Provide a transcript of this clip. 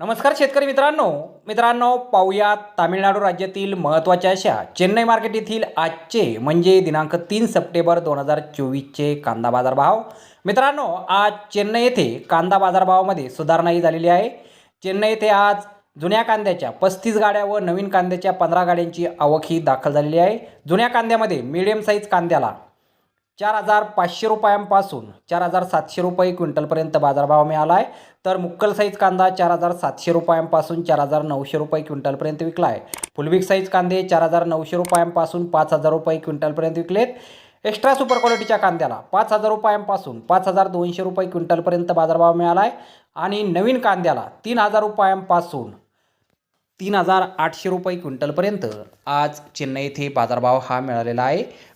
नमस्कार शेतकरी मित्रांनो. मित्रांनो पाहूया तामिळनाडू राज्यातील महत्त्वाच्या अशा चेन्नई मार्केट येथील आजचे म्हणजे दिनांक तीन सप्टेंबर दोन हजार चोवीसचे कांदा बाजारभाव. मित्रांनो आज चेन्नई येथे कांदा बाजारभावामध्ये सुधारणाही झालेली आहे. चेन्नई येथे आज जुन्या कांद्याच्या पस्तीस गाड्या व नवीन कांद्याच्या पंधरा गाड्यांची आवक ही दाखल झालेली आहे. जुन्या कांद्यामध्ये मिडियम साईज कांद्याला चार हजार पाचशे रुपयांपासून चार हजार सातशे रुपये क्विंटलपर्यंत बाजारभाव मिळाला आहे तर मुक्कल साईज कांदा चार हजार सातशे रुपयांपासून चार हजार नऊशे रुपये क्विंटलपर्यंत विकला आहे फुलबिग साईज कांदे चार हजार नऊशे रुपयांपासून पाच हजार रुपये क्विंटलपर्यंत विकलेत. एक्स्ट्रा सुपर क्वालिटीच्या कांद्याला पाच हजार रुपयांपासून पाच हजार दोनशे रुपये क्विंटलपर्यंत बाजारभाव मिळाला आहे आणि नवीन कांद्याला तीन हजार रुपयांपासून तीन हजार आठशे रुपये क्विंटलपर्यंत आज चेन्नई येथे बाजारभाव हा मिळालेला आहे.